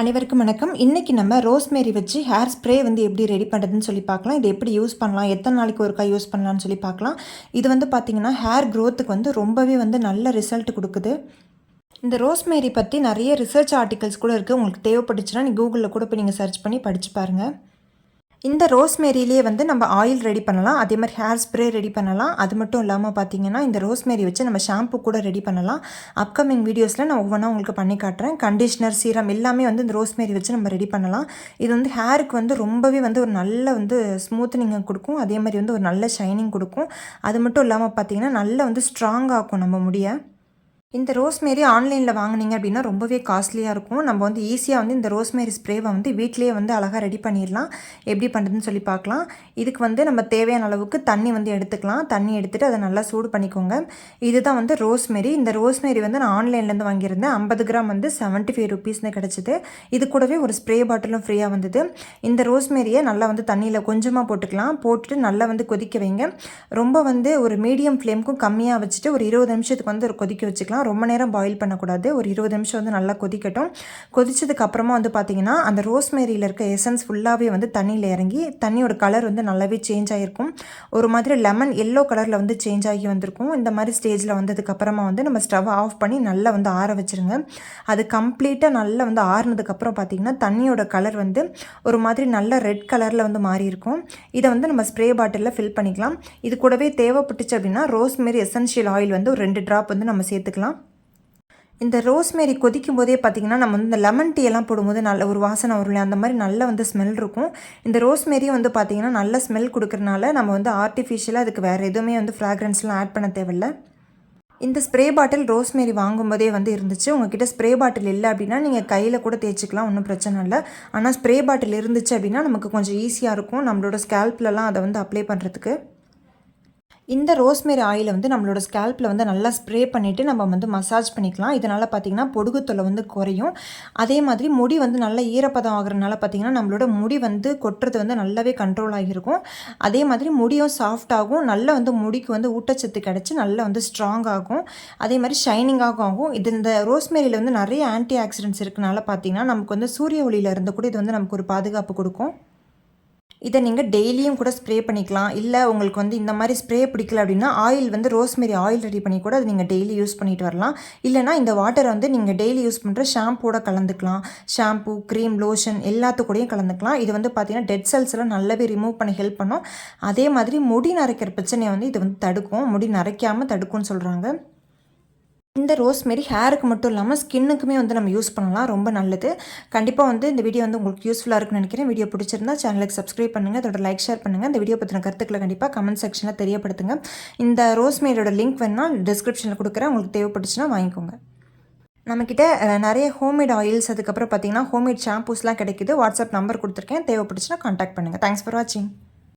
அனைவருக்கும் வணக்கம். இன்றைக்கி நம்ம ரோஸ்மேரி வச்சு ஹேர் ஸ்ப்ரே வந்து எப்படி ரெடி பண்ணுறதுன்னு சொல்லி பார்க்கலாம். இது எப்படி யூஸ் பண்ணலாம்? எத்தனை நாளைக்கு ஒருக்கா யூஸ் பண்ணலாம்னு சொல்லி பார்க்கலாம். இது வந்து பார்த்திங்கன்னா ஹேர் க்ரோத்துக்கு வந்து ரொம்பவே வந்து நல்ல ரிசல்ட் கொடுக்குது. இந்த ரோஸ்மேரி பற்றி நிறைய ரிசர்ச் ஆர்டிகல்ஸ் கூட இருக்குது உங்களுக்கு தேவைப்பட்டுச்சுன்னா நீ கூகுளில் கூட போய் நீங்கள் சர்ச் பண்ணி படித்து பாருங்கள் இந்த ரோஸ்மேரிலேயே வந்து நம்ம ஆயில் ரெடி பண்ணலாம். அதே மாதிரி ஹேர் ஸ்ப்ரே ரெடி பண்ணலாம். அது மட்டும் இல்லாமல் பார்த்தீங்கன்னா இந்த ரோஸ்மேரி வச்சு நம்ம ஷாம்பு கூட ரெடி பண்ணலாம். அப்கமிங் வீடியோஸில் நான் ஒவ்வொன்றா உங்களுக்கு பண்ணி காட்டுறேன். கண்டிஷ்னர் சீரம் எல்லாமே வந்து இந்த ரோஸ்மேரி வச்சு நம்ம ரெடி பண்ணலாம். இது வந்து ஹேருக்கு வந்து ரொம்பவே வந்து ஒரு நல்ல வந்து ஸ்மூத்னிங் கொடுக்கும். அதே மாதிரி வந்து ஒரு நல்ல ஷைனிங் கொடுக்கும். அது மட்டும் இல்லாமல் பார்த்தீங்கன்னா நல்ல வந்து ஸ்ட்ராங் ஆக்கும் நம்ம முடிய. இந்த ரோஸ்மேரி ஆன்லைனில் வாங்கினீங்க அப்படின்னா ரொம்பவே காஸ்ட்லியாக இருக்கும். நம்ம வந்து ஈஸியாக வந்து இந்த ரோஸ்மேரி ஸ்ப்ரேவை வந்து வீட்லேயே வந்து அழகாக ரெடி பண்ணிடலாம். எப்படி பண்ணுறதுன்னு சொல்லி பார்க்கலாம். இதுக்கு வந்து நம்ம தேவையான அளவுக்கு தண்ணி வந்து எடுத்துக்கலாம். தண்ணி எடுத்துகிட்டு அதை நல்லா சூடு பண்ணிக்கோங்க. இதுதான் வந்து ரோஸ்மேரி. இந்த ரோஸ்மேரி வந்து நான் ஆன்லைன்லேருந்து வாங்கியிருந்தேன். ஐம்பது கிராம் வந்து செவன்ட்டி ஃபைவ் ருபீஸ்னு கிடச்சிது. இது கூடவே ஒரு ஸ்ப்ரே பாட்டிலும் ஃப்ரீயாக வந்தது. இந்த ரோஸ்மேரியை நல்லா வந்து தண்ணியில் கொஞ்சமாக போட்டுக்கலாம். போட்டுட்டு நல்லா வந்து கொதிக்க வைங்க. ரொம்ப வந்து ஒரு மீடியம் ஃப்ளேமுக்கும் கம்மியாக வச்சுட்டு ஒரு இருபது நிமிஷத்துக்கு வந்து ஒரு கொதிக்க வச்சுக்கலாம். ரொம்ப நேரம் பாயில் பண்ணக்கூடாது. ஒரு இருபது நிமிஷம் வந்து நல்லா கொதிக்கட்டும். கொதிச்சதுக்கு அப்புறமா வந்து பார்த்திங்கன்னா அந்த ரோஸ்மேரியில் இருக்க எசன்ஸ் ஃபுல்லாகவே வந்து தண்ணியில் இறங்கி தண்ணியோட கலர் வந்து நல்லாவே சேஞ்ச் ஆகிருக்கும் ஒரு மாதிரி லெமன் எல்லோ கலரில் வந்து சேஞ்ச் ஆகி வந்திருக்கும். இந்த மாதிரி ஸ்டேஜில் வந்ததுக்கப்புறமா வந்து நம்ம ஸ்டவ் ஆஃப் பண்ணி நல்லா வந்து ஆற வச்சுருங்க. அது கம்ப்ளீட்டாக நல்லா வந்து ஆறுனதுக்கப்புறம் பார்த்திங்கன்னா தண்ணியோட கலர் வந்து ஒரு மாதிரி நல்ல ரெட் கலரில் வந்து மாறி இருக்கும் இதை வந்து நம்ம ஸ்ப்ரே பாட்டிலில் ஃபில் பண்ணிக்கலாம். இது கூடவே தேவைப்பட்டுச்சு அப்படின்னா ரோஸ்மேரி எசென்ஷியல் ஆயில் வந்து ஒரு ரெண்டு ட்ராப் வந்து நம்ம சேர்த்துக்கலாம். இந்த ரோஸ்மேரி கொதிக்கும் போதே பார்த்திங்கன்னா நம்ம வந்து இந்த லெமன் டீ எல்லாம் போடும்போது நல்ல ஒரு வாசனை வரும் அந்த மாதிரி நல்ல வந்து ஸ்மெல் இருக்கும். இந்த ரோஸ்மேரியும் வந்து பார்த்திங்கன்னா நல்ல ஸ்மெல் கொடுக்குறனால நம்ம வந்து ஆர்டிஃபிஷியலாக அதுக்கு வேறு எதுவுமே வந்து ஃப்ராக்ரன்ஸ்லாம் ஆட் பண்ண தேவையில்லை. இந்த ஸ்ப்ரே பாட்டில் ரோஸ்மேரி வாங்கும்போதே வந்து இருந்துச்சு. உங்ககிட்ட ஸ்ப்ரே பாட்டில் இல்லை அப்படின்னா நீங்கள் கையில் கூட தேய்ச்சிக்கலாம் ஒன்றும் பிரச்சனை இல்லை. ஆனால் ஸ்ப்ரே பாட்டில் இருந்துச்சு அப்படின்னா நமக்கு கொஞ்சம் ஈஸியாக இருக்கும். நம்மளோட ஸ்கேல்ப்லலாம் அதை வந்து அப்ளை பண்ணுறதுக்கு இந்த ரோஸ்மேரி ஆயிலை வந்து நம்மளோட ஸ்கேல்ப்பில் வந்து நல்லா ஸ்ப்ரே பண்ணிவிட்டு நம்ம வந்து மசாஜ் பண்ணிக்கலாம். இதனால் பார்த்திங்கன்னா பொடுகு தொலை வந்து குறையும். அதே மாதிரி முடி வந்து நல்ல ஈரப்பதம் ஆகிறனால பார்த்திங்கன்னா நம்மளோட முடி வந்து கொட்டுறது வந்து நல்லாவே கண்ட்ரோல் ஆகியிருக்கும். அதே மாதிரி முடியும் சாஃப்டாகும் நல்ல வந்து முடிக்கு வந்து ஊட்டச்சத்து கிடச்சி நல்லா வந்து ஸ்ட்ராங் ஆகும். அதே மாதிரி ஷைனிங்காகவும் ஆகும் இது இந்த ரோஸ்மேரியில் வந்து நிறைய ஆன்டி ஆக்சிடென்ட்ஸ் இருக்கனால பார்த்திங்கன்னா நமக்கு வந்து சூரிய ஒளியில் இருந்து கூட இது வந்து நமக்கு ஒரு பாதுகாப்பு கொடுக்கும். இதை நீங்கள் டெய்லியும் கூட ஸ்ப்ரே பண்ணிக்கலாம். இல்லை உங்களுக்கு வந்து இந்த மாதிரி ஸ்ப்ரே பிடிக்கல அப்படின்னா ஆயில் வந்து ரோஸ்மெரி ஆயில் ரெடி பண்ணி கூட அதை நீங்கள் டெய்லி யூஸ் பண்ணிட்டு வரலாம். இல்லைனா இந்த வாட்டரை வந்து நீங்கள் டெய்லி யூஸ் பண்ணுற ஷாம்பூட கலந்துக்கலாம். ஷாம்பூ க்ரீம் லோஷன் எல்லாத்துக்கூடையும் கலந்துக்கலாம். இது வந்து பார்த்திங்கன்னா டெட் செல்ஸ் எல்லாம் நல்லாவே ரிமூவ் பண்ணி ஹெல்ப் பண்ணும். அதே மாதிரி முடி நரைக்கிற பிரச்சனையை வந்து இது வந்து தடுக்கும். முடி நரைக்காமல் தடுக்கும்னு சொல்கிறாங்க இந்த ரோஸ்மெரி ஹேருக்கு மட்டும் இல்லாமல் ஸ்கின்னுக்குமே வந்து நம்ம யூஸ் பண்ணலாம். ரொம்ப நல்லது. கண்டிப்பாக வந்து இந்த வீடியோ வந்து உங்களுக்கு யூஸ்ஃபுல்லாக இருக்குன்னு நினைக்கிறேன். வீடியோ பிடிச்சிருந்தா சேனலுக்கு சப்ஸ்கிரைப் பண்ணுங்கள் அதோட லைக் ஷேர் பண்ணுங்கள் இந்த வீடியோ பற்றின கருத்துக்களை கண்டிப்பாக கமெண்ட் செக்ஷனில் தெரியப்படுத்துங்க. இந்த ரோஸ்மெரியோட லிங்க் வேணால் டிஸ்கிரிப்ஷனில் கொடுக்குறேன். உங்களுக்கு தேவைப்பட்டுச்சுன்னா வாங்கிக்கோங்க. நம்மக்கிட்ட நிறைய ஹோம்மேட் ஆயில்ஸ் அதுக்கப்புறம் பார்த்தீங்கன்னா ஹோம்மேட் ஷாம்பூஸ்லாம் கிடைக்குது. வாட்ஸ்அப் நம்பர் கொடுத்துருக்கேன். தேவைப்பட்டுச்சுன்னா கான்டாக்ட் பண்ணுங்கள் தேங்க்ஸ் ஃபார் வாட்சிங்